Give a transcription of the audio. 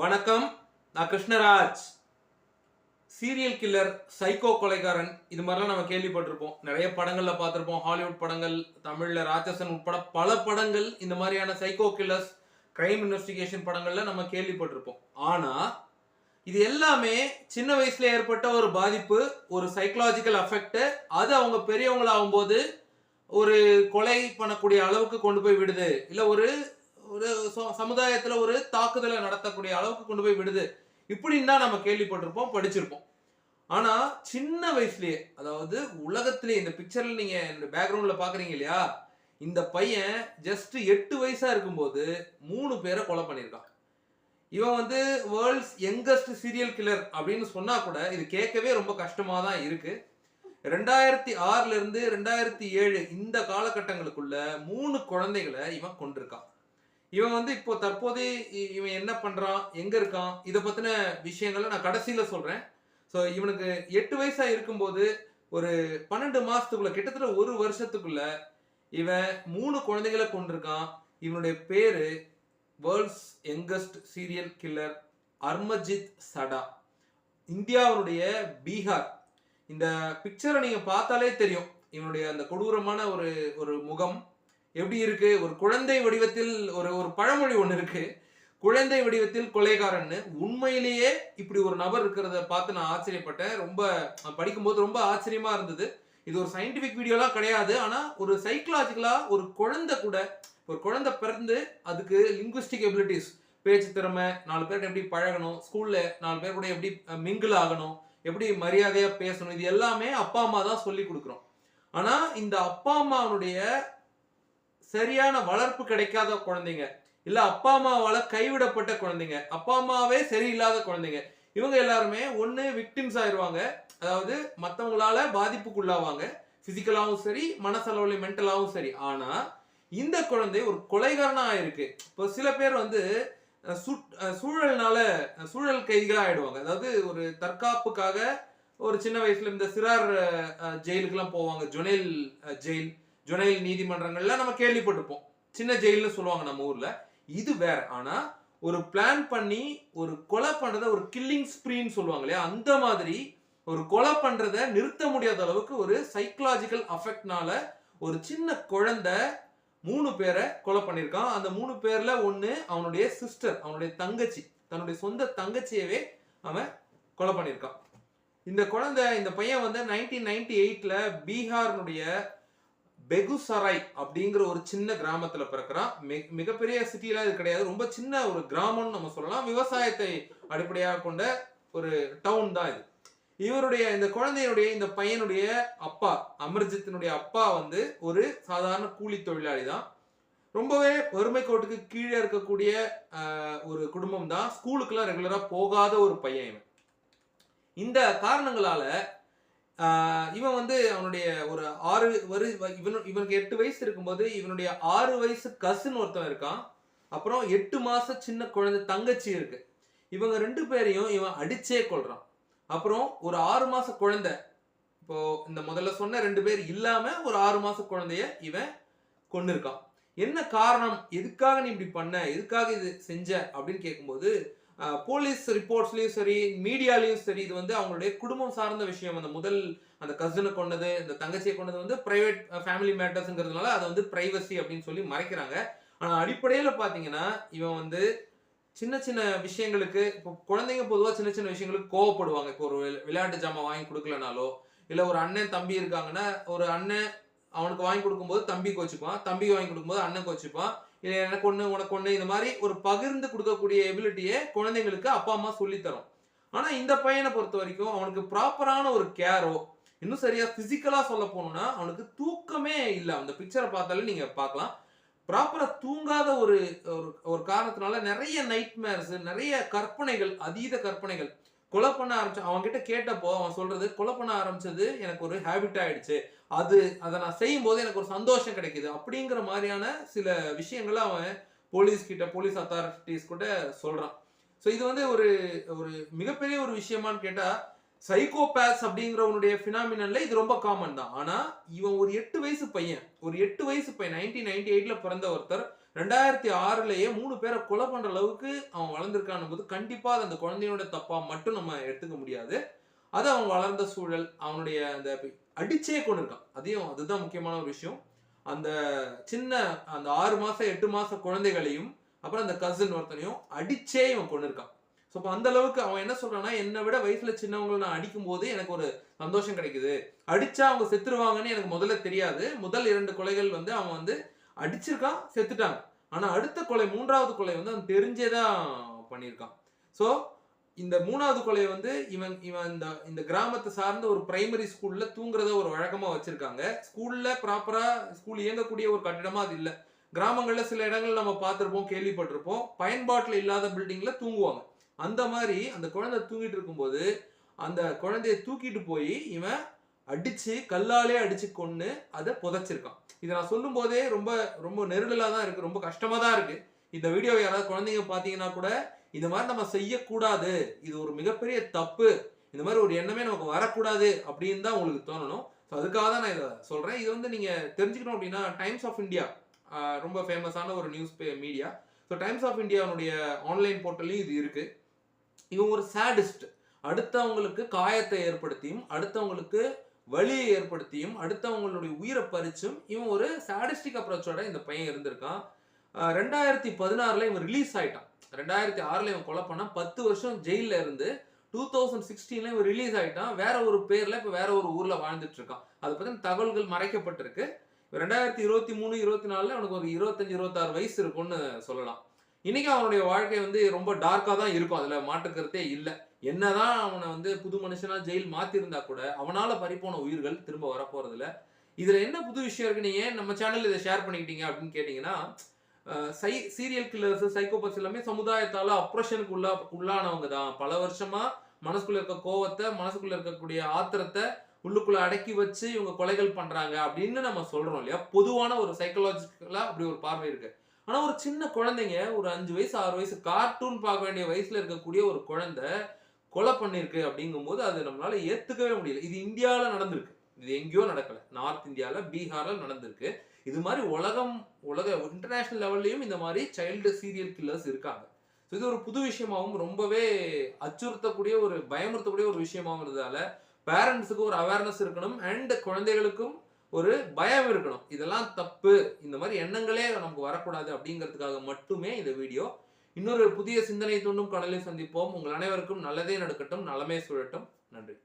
வணக்கம் நான் Krishnaraj. Serial killer psycho கொலைகாரன் இது மாதிரிலாம் நம்ம கேள்விப்பட்டிருப்போம். நிறைய படங்களில் பார்த்துருப்போம். ஹாலிவுட் படங்கள் தமிழில் ராட்சசன் உட்பட பல படங்கள் இந்த மாதிரியான சைக்கோ கில்லர்ஸ் கிரைம் இன்வெஸ்டிகேஷன் படங்களில் நம்ம கேள்விப்பட்டிருப்போம். ஆனால் இது எல்லாமே சின்ன வயசில் ஏற்பட்ட ஒரு பாதிப்பு ஒரு சைக்கலாஜிக்கல் அஃபெக்ட் அது அவங்க பெரியவங்களாகும்போது ஒரு கொலை பண்ணக்கூடிய அளவுக்கு கொண்டு போய் விடுது. இல்லை ஒரு ஒரு ச- சமுதாயத்துல ஒரு தாக்குதலை நடத்தக்கூடிய அளவுக்கு கொண்டு போய் விடுது. இப்படின்னு நம்ம கேள்விப்பட்டிருப்போம் படிச்சிருப்போம். ஆனா சின்ன வயசுலயே அதாவது உலகத்திலேயே இந்த பிக்சர்ல நீங்க பேக்ரவுண்ட்ல பாக்குறீங்க இல்லையா? இந்த பையன் ஜஸ்ட் எட்டு வயசா இருக்கும்போது மூணு பேரை கொலை பண்ணியிருக்கான். இவன் வந்து வேர்ல்ட்ஸ் யங்கஸ்ட் சீரியல் கில்லர் அப்படின்னு சொன்னா கூட இது கேட்கவே ரொம்ப கஷ்டமா தான் இருக்கு. ரெண்டாயிரத்தி ஆறுல இருந்து ரெண்டாயிரத்தி ஏழு இந்த காலகட்டங்களுக்குள்ள மூணு குழந்தைகளை இவன் கொண்டிருக்கான் இவன் வந்து இப்போ தற்போது இ- இவன் என்ன பண்ணுறான் எங்கே இருக்கான் இதை பற்றின விஷயங்களை நான் கடைசியில் சொல்கிறேன் ஸோ இவனுக்கு எட்டு வயசாக இருக்கும்போது ஒரு பன்னெண்டு மாதத்துக்குள்ளே கிட்டத்தட்ட ஒரு வருஷத்துக்குள்ள இவன் மூணு குழந்தைகளை கொண்டிருக்கான். இவனுடைய பேர் world's youngest serial killer Amarjeet Sada. இந்தியாவுடைய பீகார். இந்த பிக்சரை நீங்கள் பார்த்தாலே தெரியும். இவனுடைய அந்த கொடூரமான ஒரு ஒரு முகம். எப்படி இருக்கு? ஒரு குழந்தை வடிவத்தில் ஒரு ஒரு பழமொழி ஒன்று இருக்கு. குழந்தை வடிவத்தில் கொலைகாரன்னு. உண்மையிலேயே இப்படி ஒரு நபர் இருக்கிறத பார்த்து நான் ஆச்சரியப்பட்டேன். ரொம்ப படிக்கும்போது ரொம்ப ஆச்சரியமா இருந்தது. இது ஒரு சயின்டிபிக் வீடியோலாம் கிடையாது. ஆனால் ஒரு சைக்கலாஜிக்கலா ஒரு குழந்தை கூட ஒரு குழந்தை பிறந்து அதுக்கு லிங்குவிஸ்டிக் எபிலிட்டிஸ் பேச்சு திறமை நாலு பேர்கிட்ட எப்படி பழகணும் ஸ்கூல்ல நாலு பேர் கூட எப்படி மிங்கிள் ஆகணும் எப்படி மரியாதையா பேசணும் இது எல்லாமே அப்பா அம்மா தான் சொல்லி கொடுக்குறோம். ஆனா இந்த அப்பா அம்மாவுடைய சரியான வளர்ப்பு கிடைக்காத குழந்தைங்க. இல்ல அப்பா அம்மாவால கைவிடப்பட்ட குழந்தைங்க. அப்பா அம்மாவே சரியில்லாத குழந்தைங்க. இவங்க எல்லாருமே ஒண்ணு விக்டிம்ஸ் ஆயிடுவாங்க அதாவது மத்தவங்களால பாதிப்புக்குள்ளாவாங்க. பிசிக்கலாவும் சரி மனசளவுல மென்டலாவும் சரி. ஆனா இந்த குழந்தை ஒரு கொலைகாரனா ஆயிருக்கு. இப்போ சில பேர் வந்து சுட்- சூழல்னால சூழல் கைதிகளா ஆயிடுவாங்க அதாவது ஒரு தற்காப்புக்காக ஒரு சின்ன வயசுல இந்த சிறார் அஹ், ஜெயிலுக்கெல்லாம் போவாங்க. ஜொனேல் ஜெயில். ஜொனேல் நீதிமன்றங்கள்ல நம்ம கேள்விப்பட்டிருப்போம். சின்ன ஜெயில்னு சொல்லுவாங்க நம்ம ஊர்ல. இது வேற. ஆனா ஒரு பிளான் பண்ணி ஒரு கொலை பண்றத ஒரு கில்லிங் ஸ்ப்ரீன்னு சொல்லுவாங்க இல்லையா? அந்த மாதிரி ஒரு கொலை பண்றத நிறுத்த முடியாத அளவுக்கு ஒரு சைக்கலாஜிக்கல் அஃபெக்ட்னால ஒரு சின்ன குழந்தை மூணு பேரை கொலை பண்ணியிருக்கான். அந்த மூணு பேர்ல ஒன்று அவனுடைய சிஸ்டர் அவனுடைய தங்கச்சி தன்னுடைய சொந்த தங்கச்சியவே அவன் கொலை பண்ணியிருக்கான். இந்த குழந்தை இந்த பையன் வந்து நைன்டீன் நைன்டி எயிட்ல பீகார்னுடைய பெகுசராய் அப்படிங்கிற ஒரு சின்ன கிராமத்துல பிறக்கிறான் மிக- மிகப்பெரிய சிட்டிலாம் இது கிடையாது. ரொம்ப சின்ன ஒரு கிராமம்னு நம்ம சொல்லலாம். விவசாயத்தை அடிப்படையாக கொண்ட ஒரு டவுன் தான் இது. இவருடைய இந்த குழந்தையினுடைய இந்த பையனுடைய அப்பா அமர்ஜித்தினுடைய அப்பா வந்து ஒரு சாதாரண கூலி தொழிலாளி தான். ரொம்பவே வறுமை கோட்டுக்கு கீழே இருக்கக்கூடிய ஒரு குடும்பம் தான். ஸ்கூலுக்குலாம் ரெகுலராக போகாத ஒரு பையன் இவன். இந்த காரணங்களால இவன் வந்து அவனுடைய ஒரு ஆறு வரு இவனு இவனுக்கு எட்டு வயசு இருக்கும்போது இவனுடைய ஆறு வயசு கசின் ஒருத்தன் இருக்கான். அப்புறம் எட்டு மாதம் சின்ன குழந்தை தங்கச்சி இருக்கு. இவங்க ரெண்டு பேரையும் இவன் அடிச்சே கொள்றான் அப்புறம் ஒரு ஆறு மாச குழந்தை இப்போ இந்த முதல்ல சொன்ன ரெண்டு பேர் இல்லாம ஒரு ஆறு மாச குழந்தைய இவன் கொண்டு இருக்கான் என்ன காரணம்? எதுக்காக நீ இப்படி பண்ண? எதுக்காக இது செஞ்ச? அப்படின்னு கேட்கும்போது போலீஸ் ரிப்போர்ட்ஸ்லையும் சரி மீடியாலையும் சரி இது வந்து அவங்களுடைய குடும்பம் சார்ந்த விஷயம். அந்த முதல் அந்த கசினை கொண்டது இந்த தங்கச்சியை கொண்டது வந்து பிரைவேட் ஃபேமிலி மேட்டர்ஸுங்கிறதுனால அதை வந்து ப்ரைவசி அப்படின்னு சொல்லி மறைக்கிறாங்க. ஆனால் அடிப்படையில் பார்த்தீங்கன்னா இவன் வந்து சின்ன சின்ன விஷயங்களுக்கு இப்போ குழந்தைங்க பொதுவாக சின்ன சின்ன விஷயங்களுக்கு கோவப்படுவாங்க. இப்போ ஒரு விளையாட்டு ஜாமான் வாங்கி கொடுக்கலனாலோ இல்லை ஒரு அண்ணன் தம்பி இருக்காங்கன்னா ஒரு அண்ணன் அவனுக்கு வாங்கி கொடுக்கும்போது தம்பி கோச்சிப்பான் தம்பி வாங்கி கொடுக்கும்போது அண்ணன் கோச்சிப்பான். இல்லை எனக்கு ஒன்று உனக்கு ஒன்று இந்த மாதிரி ஒரு பகிர்ந்து கொடுக்கக்கூடிய எபிலிட்டியை குழந்தைங்களுக்கு அப்பா அம்மா சொல்லித் தரும் ஆனால் இந்த பையனை பொறுத்த வரைக்கும் அவனுக்கு ப்ராப்பரான ஒரு கேரோ இன்னும் சரியா ஃபிசிக்கலாக சொல்ல போனோம்னா அவனுக்கு தூக்கமே இல்லை. அந்த பிக்சரை பார்த்தாலே நீங்கள் பார்க்கலாம். ப்ராப்பராக தூங்காத ஒரு ஒரு- ஒரு காரணத்தினால நிறைய நைட்மேர்ஸ் நிறைய கற்பனைகள் அதீத கற்பனைகள். கொலை பண்ண ஆரம்பிச்சு அவன்கிட்ட கேட்டப்போ அவன் சொல்றது கொலை பண்ண ஆரம்பிச்சது எனக்கு ஒரு ஹேபிட் ஆயிடுச்சு. அது அதை நான் செய்யும் போது எனக்கு ஒரு சந்தோஷம் கிடைக்குது. அப்படிங்கிற மாதிரியான சில விஷயங்களை அவன் போலீஸ் கிட்ட போலீஸ் அத்தாரிட்டிஸ் கூட சொல்றான். ஸோ இது வந்து ஒரு ஒரு மிகப்பெரிய ஒரு விஷயமான்னு கேட்டா சைக்கோபேத்ஸ் அப்படிங்கிறவனுடைய ஃபினாமினல்ல இது ரொம்ப காமன் தான். ஆனா இவன் ஒரு எட்டு வயசு பையன். ஒரு எட்டு வயசு பையன் நைன்டீன் நைன்டி எயிட்ல பிறந்த ஒருத்தர். ரெண்டாயிரத்தி ஆறுலயே மூணு பேரை கொலை பண்ற அளவுக்கு அவன் வளர்ந்துருக்கான் போது கண்டிப்பா அது அந்த குழந்தையோட தப்பா மட்டும் நம்ம எடுத்துக்க முடியாது. அது அவன் வளர்ந்த சூழல் அவனுடைய அந்த அடிச்சே கொண்டு இருக்கான் அதையும் அதுதான் முக்கியமான ஒரு விஷயம். அந்த சின்ன அந்த ஆறு மாசம் எட்டு மாச குழந்தைகளையும் அப்புறம் அந்த கசின் ஒருத்தனையும் அடிச்சே இவன் கொண்டு இருக்கான் ஸோ இப்போ அந்த அளவுக்கு அவன் என்ன சொல்றான்னா என்னை விட வயசுல சின்னவங்களை நான் அடிக்கும் போது எனக்கு ஒரு சந்தோஷம் கிடைக்குது. அடிச்சா அவங்க செத்துருவாங்கன்னு எனக்கு முதல்ல தெரியாது. முதல் இரண்டு கொலைகள் வந்து அவன் வந்து அடிச்சிருக்கான் செத்துட்டாங்க ஆனா அடுத்த கொலை மூன்றாவது கொலை வந்து அவன் தெரிஞ்சே தான் பண்ணியிருக்கான். ஸோ இந்த மூணாவது கொலையை வந்து இவன் இவன் இந்த இந்த கிராமத்தை சார்ந்த ஒரு பிரைமரி ஸ்கூல்ல தூங்குறத ஒரு வழக்கமா வச்சிருக்காங்க. ஸ்கூல்ல ப்ராப்பரா ஸ்கூல் இயங்கக்கூடிய ஒரு கட்டிடமா அது இல்லை. கிராமங்கள்ல சில இடங்கள் நம்ம பார்த்துருப்போம் கேள்விப்பட்டிருப்போம். பயன்பாட்டில் இல்லாத பில்டிங்ல தூங்குவாங்க. அந்த மாதிரி அந்த குழந்தை தூங்கிட்டு இருக்கும்போது அந்த குழந்தைய தூக்கிட்டு போய் இவன் அடிச்சு கல்லாலே அடிச்சு கொண்டு அதை புதைச்சிருக்கான். இதை நான் சொல்லும் போதே ரொம்ப ரொம்ப நெருடலாக தான் இருக்கு ரொம்ப கஷ்டமா தான் இருக்கு. இந்த வீடியோ யாராவது குழந்தைங்க பார்த்தீங்கன்னா கூட இந்த மாதிரி நம்ம செய்யக்கூடாது. இது ஒரு மிகப்பெரிய தப்பு. இந்த மாதிரி ஒரு எண்ணமே நமக்கு வரக்கூடாது அப்படின்னு தான் உங்களுக்கு தோணணும். ஸோ அதுக்காக தான் நான் இதை சொல்கிறேன் இது வந்து நீங்கள் தெரிஞ்சுக்கணும் அப்படின்னா டைம்ஸ் ஆஃப் இந்தியா ரொம்ப ஃபேமஸான ஒரு நியூஸ் பே மீடியா ஸோ டைம்ஸ் ஆஃப் இந்தியாவுடைய ஆன்லைன் போர்ட்டல்லையும் இது இருக்குது இவன் ஒரு சேடிஸ்ட் அடுத்தவங்களுக்கு காயத்தை ஏற்படுத்தியும் அடுத்தவங்களுக்கு வலியை ஏற்படுத்தியும் அடுத்தவங்களுடைய உயிரை பறிச்சும் இவன் ஒரு சாடிஸ்டிக் அப்ரோச்சோட இந்த பையன் இருந்திருக்கான். ரெண்டாயிரத்தி பதினாறுல இவன் ரிலீஸ் ஆயிட்டான். ரெண்டாயிரத்தி ஆறுல இவன் கொலை பண்ணால் பத்து வருஷம் ஜெயிலில் இருந்து டூ தௌசண்ட் சிக்ஸ்டீனில் இவன் ரிலீஸ் ஆகிட்டான் வேற ஒரு பேரில் இப்போ வேற ஒரு ஊரில் வாழ்ந்துட்டு இருக்கான் அதை பற்றி தகவல்கள் மறைக்கப்பட்டிருக்கு. ரெண்டாயிரத்தி இருபத்தி மூணு இருபத்தி நாலில் அவனுக்கு ஒரு இருபத்தஞ்சு இருபத்தாறு வயசு இருக்கும்னு சொல்லலாம். இன்னைக்கு அவனுடைய வாழ்க்கை வந்து ரொம்ப டார்க்காக தான் இருக்கும். அதில் மாற்றுக்கருத்தே இல்லை. என்னதான் அவனை வந்து புது மனுஷனாக ஜெயில் மாற்றிருந்தா கூட அவனால் பறிப்போன உயிர்கள் திரும்ப வரப்போகிறதில்ல இதில் என்ன புது விஷயம் இருக்கு ஏன் நம்ம சேனல் இதை ஷேர் பண்ணிக்கிட்டீங்க அப்படின்னு கேட்டிங்கன்னா சை சீரியல் கில்லர்ஸ் சைக்கோபத்ஸ் எல்லாமே சமுதாயத்தால் அப்ரஷனுக்கு உள்ளா உள்ளானவங்க தான். பல வருஷமா மனசுக்குள்ள இருக்க கோவத்தை மனசுக்குள்ள இருக்கக்கூடிய ஆத்திரத்தை உள்ளுக்குள்ள அடக்கி வச்சு இவங்க கொலைகள் பண்றாங்க அப்படின்னு நம்ம சொல்றோம் இல்லையா? பொதுவான ஒரு சைக்கலாஜிக்கலா அப்படி ஒரு பார்வை இருக்கு. ஆனா ஒரு சின்ன குழந்தைங்க ஒரு அஞ்சு வயசு ஆறு வயசு கார்ட்டூன் பார்க்க வேண்டிய வயசுல இருக்கக்கூடிய ஒரு குழந்தை கொலை பண்ணிருக்கு அப்படிங்கும்போது அது நம்மளால ஏத்துக்கவே முடியல. இது இந்தியாவில் நடந்திருக்கு. இது எங்கேயோ நடக்கல. நார்த் இந்தியாவில் பீகாரில் நடந்திருக்கு. இது மாதிரி உலகம் உலக இன்டர்நேஷ்னல் லெவல்லையும் இந்த மாதிரி சைல்டு சீரியல் கில்லர்ஸ் இருக்காங்க. ஸோ இது ஒரு புது விஷயமாகவும் ரொம்பவே அச்சுறுத்தக்கூடிய ஒரு பயமுறுத்தக்கூடிய ஒரு விஷயமாவும் பேரண்ட்ஸுக்கு ஒரு அவேர்னஸ் இருக்கணும் அண்ட் குழந்தைகளுக்கும் ஒரு பயம் இருக்கணும். இதெல்லாம் தப்பு. இந்த மாதிரி எண்ணங்களே நமக்கு வரக்கூடாது அப்படிங்கிறதுக்காக மட்டுமே இந்த வீடியோ. இன்னொரு புதிய சிந்தனை தூண்டும் கடலை சந்திப்போம். உங்கள் அனைவருக்கும் நல்லதே நடக்கட்டும். நலமே சுழட்டும். நன்றி.